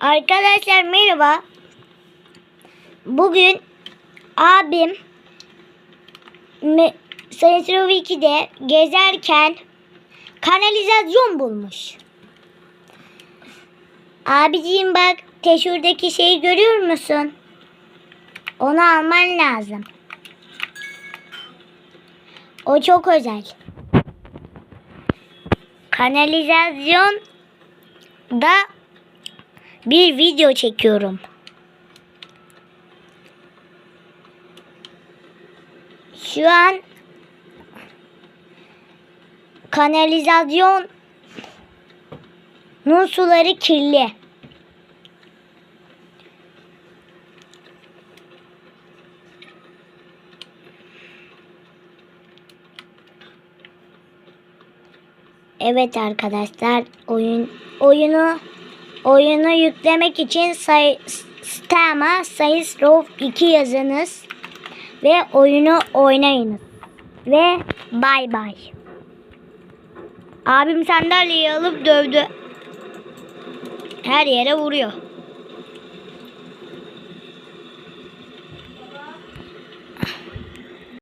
Arkadaşlar merhaba. Bugün abim Row 2'de gezerken kanalizasyon bulmuş. Abiciğim bak teşhürdeki şeyi görüyor musun? Onu alman lazım. O çok özel. Kanalizasyon da bir video çekiyorum. Şu an kanalizasyonun suları kirli. Evet arkadaşlar oyun oyunu oyunu yüklemek için say, Steam'a Sayıs Row 2 yazınız ve oyunu oynayınız. Ve bay bay. Abim sandalyeyi alıp dövdü. Her yere vuruyor.